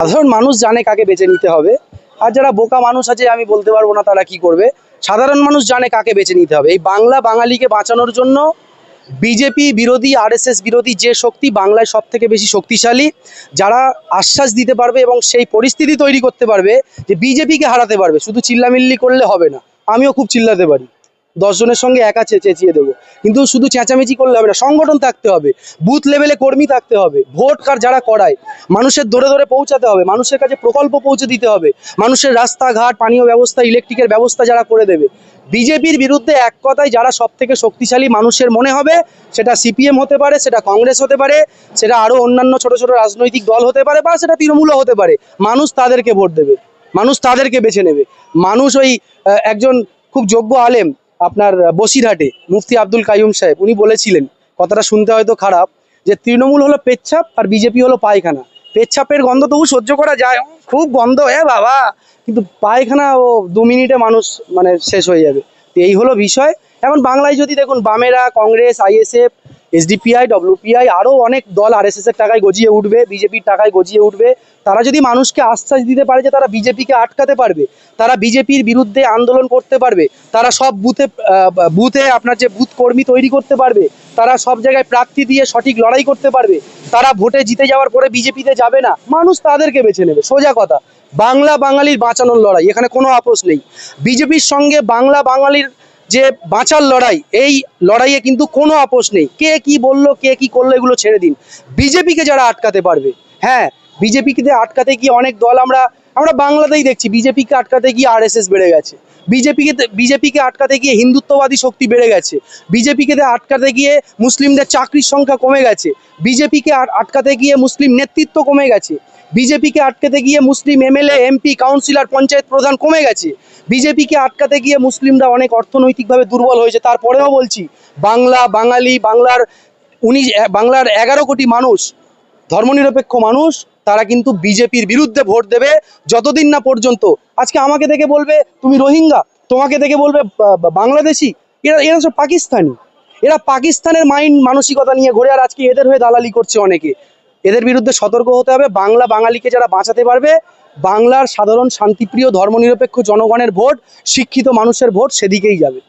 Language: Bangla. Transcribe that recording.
সাধারণ মানুষ জানে কাকে বেছে নিতে হবে। আর যারা বোকা মানুষ আছে, আমি বলতে পারব না তারা কি করবে। সাধারণ মানুষ জানে কাকে বেছে নিতে হবে। এই বাংলা বাঙালিকে বাঁচানোর জন্য বিজেপি বিরোধী, আরএসএস বিরোধী যে শক্তি বাংলায় সব থেকে বেশি শক্তিশালী, যারা আশ্বাস দিতে পারবে এবং সেই পরিস্থিতি তৈরি করতে পারবে যে বিজেপিকে হারাতে পারবে। শুধু চিল্লামিল্লি করলে হবে না। আমিও খুব চিল্লাতে পারি। দশজনের সঙ্গে একা চেঁচিয়ে দেবো। কিন্তু শুধু চেঁচামেচি করলে হবে না, সংগঠন থাকতে হবে, বুথ লেভেলে কর্মী থাকতে হবে, ভোট কার যারা করায়, মানুষের ধরে ধরে পৌঁছাতে হবে, মানুষের কাছে প্রকল্প পৌঁছে দিতে হবে, মানুষের রাস্তাঘাট, পানীয় ব্যবস্থা, ইলেকট্রিকের ব্যবস্থা যারা করে দেবে। বিজেপির বিরুদ্ধে এক কথায় যারা সব থেকে শক্তিশালী মানুষের মনে হবে, সেটা সিপিএম হতে পারে, সেটা কংগ্রেস হতে পারে, সেটা আরও অন্যান্য ছোট ছোট রাজনৈতিক দল হতে পারে, বা সেটা তৃণমূলও হতে পারে, মানুষ তাদেরকে ভোট দেবে, মানুষ তাদেরকে বেছে নেবে। মানুষ ওই একজন খুব যোগ্য আলেম আপনার বসিরহাটে, মুফতি আব্দুল কাইম সাহেব, উনি বলেছিলেন, কথাটা শুনতে হয়তো খারাপ, যে তৃণমূল হলো পেচ্ছাপ আর বিজেপি হলো পায়খানা। পেচ্ছাপের গন্ধ তবু সহ্য করা যায়। খুব গন্ধ, এ বাবা! কিন্তু পায়খানা ও দু মিনিটে মানুষ মানে শেষ হয়ে যাবে। তো এই হলো বিষয়। এখন বাংলায় যদি দেখুন, বামেরা, কংগ্রেস, আইএসএফ এসডিপিআই ডব্লিউপিআই আরও অনেক দল আরএসএস এর টাকায় গজিয়ে উঠবে বিজেপির টাকায় গজিয়ে উঠবে। তারা যদি মানুষকে আশ্বাস দিতে পারে যে তারা বিজেপিকে আটকাতে পারবে, তারা বিজেপির বিরুদ্ধে আন্দোলন করতে পারবে, তারা সব বুথে বুথে আপনার যে বুথ কর্মী তৈরি করতে পারবে, তারা সব জায়গায় প্রার্থী দিয়ে সঠিক লড়াই করতে পারবে, তারা ভোটে জিতে যাওয়ার পরে বিজেপিতে যাবে না। মানুষ তাদেরকে বেছে নেবে, সোজা কথা। বাংলা বাঙালির বাঁচানোর লড়াই, এখানে কোনো আপোষ নেই। বিজেপির সঙ্গে বাংলা বাঙালির যে বাঁচার লড়াই, এই লড়াইয়ে কিন্তু কোনো আপোষ নেই। কে কি বলল, কে কি করল, এগুলো ছেড়ে দিন। বিজেপিকে যারা আটকাতে পারবে হ্যাঁ বিজেপিকে আটকাতে কি অনেক দল আমরা আমরা বাংলাতেই দেখছি, বিজেপিকে আটকাতে গিয়ে আরএসএস বেড়ে গেছে। বিজেপিকে বিজেপিকে আটকাতে গিয়ে হিন্দুত্ববাদী শক্তি বেড়ে গেছে। বিজেপিকে আটকাতে গিয়ে মুসলিমদের চাকরির সংখ্যা কমে গেছে। বিজেপিকে আটকাতে গিয়ে মুসলিম নেতৃত্ব কমে গেছে। বিজেপিকে আটকাতে গিয়ে মুসলিম এমএলএ, এমপি, কাউন্সিলর, পঞ্চায়েত প্রধান কমে গেছে। বিজেপিকে আটকাতে গিয়ে মুসলিমরা অনেক অর্থনৈতিকভাবে দুর্বল হয়েছে। তারপরেও বলছি, বাংলা, বাঙালি, বাংলার উনিশ বাংলার এগারো কোটি মানুষ, ধর্মনিরপেক্ষ মানুষ তারা কিন্তু বিজেপির বিরুদ্ধে ভোট দেবে যতদিন না পর্যন্ত। আজকে আমাকে দেখে বলবে, তুমি রোহিঙ্গা? তোমাকে দেখে বলবে বাংলাদেশি? এরা এরা সব পাকিস্তানি। এরা পাকিস্তানের মাইন্ড মানসিকতা নিয়ে ঘুরে আর আজকে এদের হয়ে দালালি করছে অনেকে। এদের বিরুদ্ধে সতর্ক হতে হবে। বাংলা বাঙালিকে যারা বাঁচাতে পারবে, বাংলার সাধারণ শান্তিপ্রিয় ধর্মনিরপেক্ষ জনগণের ভোট, শিক্ষিত মানুষের ভোট সেদিকেই যাবে।